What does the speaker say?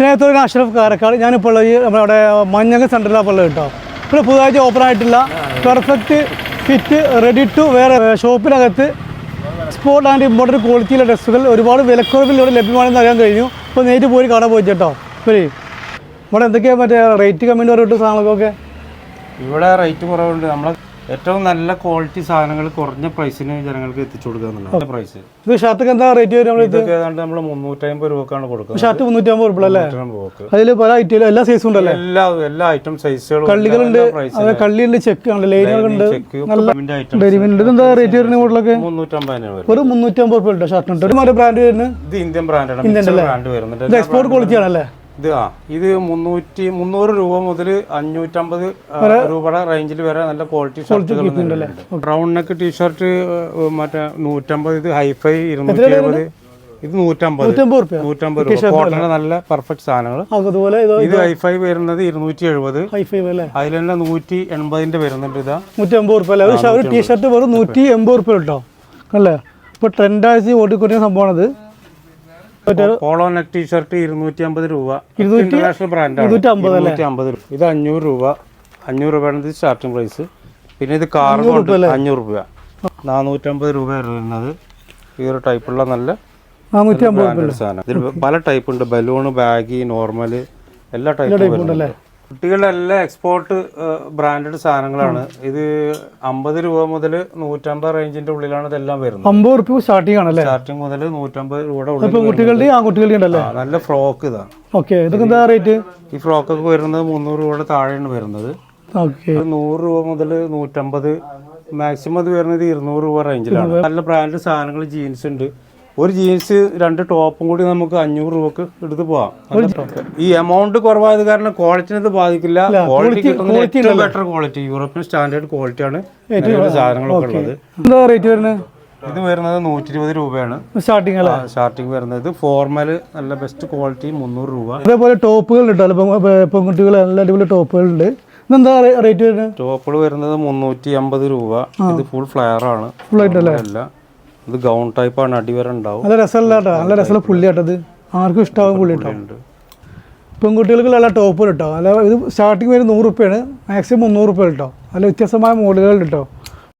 സ്നേഹത്തോടെ അഷ്റഫ് കാരക്കാട്. ഞാനിപ്പോൾ ഉള്ളത് നമ്മുടെ മഞ്ഞങ്ങ സെന്ററിലാണ് ഉള്ളത് കേട്ടോ ഇവിടെ പുതുതായിട്ട് ഓപ്പൺ ആയിട്ടില്ല. പെർഫെക്റ്റ് ഫിറ്റ് റെഡി ടു വേറെ ഷോപ്പിനകത്ത് സ്പോർട്ട് ആൻഡ് ഇമ്പോർട്ടന്റ് ക്വാളിറ്റിയിലെ ഡ്രസ്സുകൾ. ഒരുപാട് വിലക്കുറവിൽ ഇവിടെ ലഭ്യമാണെന്ന് അറിയാൻ കഴിഞ്ഞു. ഇപ്പോൾ നേരിട്ട് പോയി കാണാൻ പോയി കേട്ടോ ശരി ഇവിടെ എന്തൊക്കെയാണ് മറ്റേ റേറ്റ് കമ്മിന്റെ ഓരോ സാധനങ്ങളൊക്കെ? ഇവിടെ റേറ്റ് കുറവുണ്ട്. നമ്മളെ ഏറ്റവും നല്ല ക്വാളിറ്റി സാധനങ്ങൾ കുറഞ്ഞ പ്രൈസിന് ജനങ്ങൾക്ക് എത്തിച്ചു കൊടുക്കുക എന്നുള്ളത് പ്രൈസ് ഇത് ഷർട്ടൊക്കെ എന്താ റേറ്റ് വരും നമ്മൾ ഇതൊക്കെ ഏതാണ്ട് നമ്മൾ മുന്നൂറ്റമ്പത് രൂപക്കാണ് കൊടുക്കുന്നത്. ഷർട്ട് മുന്നൂറ്റമ്പത് രൂപ അല്ലേ? അതിൽ പല ഐറ്റം എല്ലാ സൈസും ഉണ്ടല്ലേ? എല്ലാ എല്ലാ ഐറ്റം സൈസുകളും കള്ളികളുണ്ട് അത് കള്ളിയുണ്ട് ചെക്ക് ഉണ്ട്. ലൈനുകളുണ്ട് ഐറ്റം ഡെരിമിനുണ്ട് ഇതെന്താ റേറ്റ് വരുന്ന മോഡലൊക്കെ ഒരു മുന്നൂറ്റമ്പത് ഉറുപ്പിക ഉണ്ട് ഷർട്ട് ഉണ്ട് ഒരു ബ്രാൻഡ് വരുന്നത്? ഇത് ഇന്ത്യൻ ബ്രാൻഡാണ് ഇന്ത്യൻ ബ്രാൻഡ് വരുന്നുണ്ട് എക്സ്പോർട്ട് ക്വാളിറ്റി ആണല്ലേ? ഇത് ആ ഇത് മുന്നൂറ്റി മുന്നൂറ് രൂപ മുതൽ അഞ്ഞൂറ്റമ്പത് രൂപയുടെ റേഞ്ചിൽ വരെ നല്ല ക്വാളിറ്റി ഷർട്ടുകൾ ബ്രൗൺ നെക്ക് ടീഷർട്ട് മറ്റേ നൂറ്റമ്പത് ഇത് ഹൈഫൈ ഇരുന്നൂറ്റി എഴുപത് ഇത് നൂറ്റമ്പത്. നൂറ്റമ്പത് രൂപ. കോട്ടന്റെ നല്ല പെർഫെക്റ്റ് സാധനങ്ങൾ ഇത് ഹൈഫൈ വരുന്നത് ഇരുന്നൂറ്റി എഴുപത് അതിൽ തന്നെ നൂറ്റി എൺപതിന്റെ വരുന്നുണ്ട് ഇതാ. നൂറ്റമ്പത് റുപ്യ ഒരു ടീഷർട്ട് വെറും നൂറ്റി എൺപത് റുപ്യ കേട്ടോ. അല്ലേ? ഇപ്പൊ ട്രെൻഡായി ഓടിക്കൊണ്ടിരുന്ന സംഭവമാണത്. പോളോ നെക്ക് ടീഷർട്ട് ഇരുന്നൂറ്റി അമ്പത് രൂപ ഇന്റർനാഷണൽ ബ്രാൻഡാണ് ഇത് അഞ്ഞൂറ് രൂപ. അഞ്ഞൂറ് രൂപയാണ് ഇത് സ്റ്റാർട്ടിംഗ് പ്രൈസ് പിന്നെ ഇത് കാർഗോ അഞ്ഞൂറ് രൂപ നാനൂറ്റമ്പത് രൂപ വരുന്നത് ഈ ഒരു ടൈപ്പുള്ള നല്ല സാധനം. ഇതിൽ പല ടൈപ്പ് ഉണ്ട്. ബലൂൺ ബാഗി നോർമൽ എല്ലാ ടൈപ്പും കുട്ടികളുടെ എല്ലാ എക്സ്പോർട്ട് ബ്രാൻഡഡ് സാധനങ്ങളാണ്. ഇത് അമ്പത് രൂപ മുതൽ നൂറ്റമ്പത് റേഞ്ചിന്റെ ഉള്ളിലാണ് ഇതെല്ലാം വരുന്നത്. അമ്പത് റുപ്യ സ്റ്റാർട്ടിംഗ് ആണല്ലേ? സ്റ്റാർട്ടിംഗ് മുതൽ നൂറ്റമ്പത് രൂപയുടെ കുട്ടികളുടെ ഉണ്ടല്ലേ? നല്ല ഫ്രോക്ക് ഇതാണ് ഓക്കെ ഇതൊക്കെ എന്താ റേറ്റ് ഈ ഫ്രോക്ക് ഒക്കെ വരുന്നത് മുന്നൂറ് രൂപയുടെ താഴെയാണ് വരുന്നത്. നൂറ് രൂപ മുതൽ നൂറ്റമ്പത് മാക്സിമം അത് വരുന്നത് ഇരുന്നൂറ് രൂപ റേഞ്ചിലാണ് നല്ല ബ്രാൻഡ് സാധനങ്ങൾ ജീൻസ് ഉണ്ട്. ഒരു ജീൻസ് രണ്ട് ടോപ്പും കൂടി നമുക്ക് അഞ്ഞൂറ് രൂപക്ക് എടുത്ത് പോവാം. ഈ എമൗണ്ട് കുറവായത് കാരണം ക്വാളിറ്റിനെ ഇത് ബാധിക്കില്ല. ക്വാളിറ്റി ഏറ്റവും ബെറ്റർ ക്വാളിറ്റി യൂറോപ്യൻ സ്റ്റാൻഡേർഡ് ക്വാളിറ്റിയാണ് സാധനങ്ങളൊക്കെ ഉള്ളത്. എന്താ റേറ്റ് വരുന്നത്? ഇത് വരുന്നത് നൂറ്റി ഇരുപത് രൂപയാണ്. സ്റ്റാർട്ടിംഗ് അല്ലേ? സ്റ്റാർട്ടിങ് വരുന്നത്. ഫോർമൽ നല്ല ബെസ്റ്റ് ക്വാളിറ്റി മുന്നൂറ് രൂപ. അതേപോലെ ടോപ്പുകൾ ഉണ്ടല്ലോ പെൺകുട്ടികൾ നല്ല അടിപൊളി ടോപ്പുകൾ ഉണ്ട്. ഇതെന്താ റേറ്റ് വരുന്നത്? ടോപ്പുകൾ വരുന്നത് മുന്നൂറ്റി അമ്പത് രൂപ ഇത് ഫുൾ ഫ്ലെയർ ആണ്. ഫുൾ ആയിട്ടല്ല? അല്ല. ഇത് ഗൗൺ ടൈപ്പ് ആണ് അടിവരെ ഉണ്ടാവും. നല്ല രസമല്ല കേട്ടോ നല്ല രസമുള്ള പുള്ളി കേട്ടത് ആർക്കും ഇഷ്ടമാകും പുള്ളി കേട്ടോ. പെൺകുട്ടികൾക്ക് നല്ല ടോപ്പ് കിട്ടോ. അല്ല ഇത് സ്റ്റാർട്ടിങ് വരെ നൂറ് റുപ്യാണ് മാക്സിമം മുന്നൂറ് റുപ്യ കിട്ടോ. നല്ല വ്യത്യസ്തമായ മോഡലുകൾ കേട്ടോ.